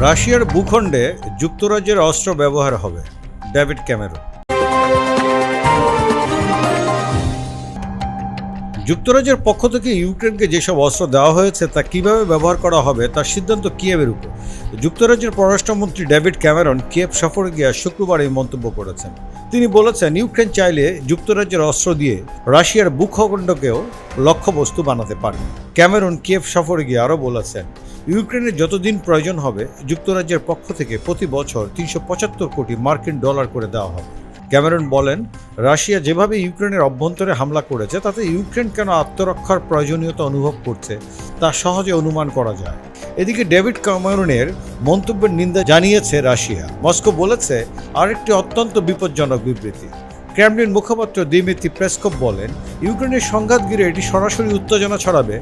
রাশিয়ার ভূখণ্ডে যুক্তরাজ্যের অস্ত্র ব্যবহার হবে ডেভিড ক্যামেরন। যুক্তরাজ্যের পক্ষ থেকে ইউক্রেনকে যেসব অস্ত্র দেওয়া হয়েছে তা কীভাবে ব্যবহার করা হবে তার সিদ্ধান্ত কিয়েভের উপর। যুক্তরাজ্যের পররাষ্ট্রমন্ত্রী ডেভিড ক্যামেরন কিয়েভ সফরে গিয়ে শুক্রবার এই মন্তব্য করেছেন। তিনি বলেছেন, ইউক্রেন চাইলে যুক্তরাজ্যের অস্ত্র দিয়ে রাশিয়ার ভূখণ্ডকেও লক্ষ্যবস্তু বানাতে পারে। ক্যামেরন কিয়েভ সফরে গিয়ে আরও বলেছেন ইউক্রেনের যতদিন প্রয়োজন হবে, যুক্তরাজ্যের পক্ষ থেকে প্রতি বছর তিনশো পঁচাত্তর কোটি মার্কিন ডলার করে দেওয়া হবে। ক্যামেরন বলেন রাশিয়া যেভাবে ইউক্রেনের অভ্যন্তরে হামলা করেছে, তাতে ইউক্রেন কেন আত্মরক্ষার প্রয়োজনীয়তা অনুভব করছে, তা সহজে অনুমান করা যায়। এদিকে ডেভিড ক্যামেরনের মন্তব্যের নিন্দা জানিয়েছে রাশিয়া। মস্কো বলেছে, আরেকটি অত্যন্ত বিপজ্জনক বিবৃতি। ক্রেমলিন মুখপাত্র দিমিত্রি প্রেসকপ বলেন, ইউক্রেনের সংঘাত ঘিরে এটি সরাসরি উত্তেজনা ছড়াবে,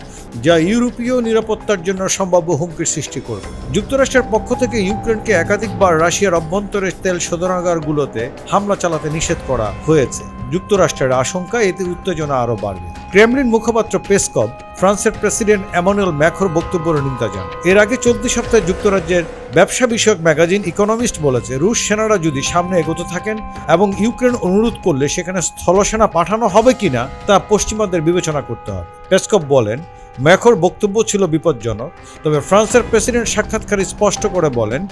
যা ইউরোপীয় নিরাপত্তার জন্য সম্ভাব্য হুমকির সৃষ্টি করবে। যুক্তরাষ্ট্রের পক্ষ থেকে ইউক্রেনকে একাধিকবার রাশিয়ার অভ্যন্তরের তেল শোধনাগারগুলোতে হামলা চালাতে নিষেধ করা হয়েছে। যুক্তরাষ্ট্রের আশঙ্কা, এতে উত্তেজনা আরও বাড়বে। ক্রেমলিন মুখপাত্র পেসকপ ফ্রান্সের প্রেসিডেন্ট এমানুয়েল ম্যাখোর বক্তব্যের নিন্দা জানান। এর আগে চলতি সপ্তাহে যুক্তরাজ্যের ব্যবসা বিষয়ক ম্যাগাজিন ইকোনমিস্ট বলেছে, রুশ সেনারা যদি সামনে এগোতে থাকেন এবং ইউক্রেন অনুরোধ করলে সেখানে স্থলসেনা পাঠানো হবে কিনা, তা পশ্চিমাদের বিবেচনা করতে হবে। পেসকপ বলেন ম্যাখোর বক্তব্য ছিল বিপজ্জনক, তবে ফ্রান্সের প্রেসিডেন্ট সাক্ষাৎকারে স্পষ্ট করে বলেন,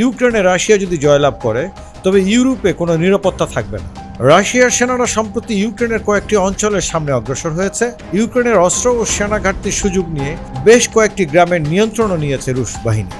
ইউক্রেনে রাশিয়া যদি জয়লাভ করে, তবে ইউরোপে কোনো নিরাপত্তা থাকবে না। রাশিয়ার সেনারা সম্প্রতি ইউক্রেনের কয়েকটি অঞ্চলের সামনে অগ্রসর হয়েছে। ইউক্রেনের অস্ত্র ও সেনা ঘাটতির সুযোগ নিয়ে বেশ কয়েকটি গ্রামের নিয়ন্ত্রণও নিয়েছে রুশ বাহিনী।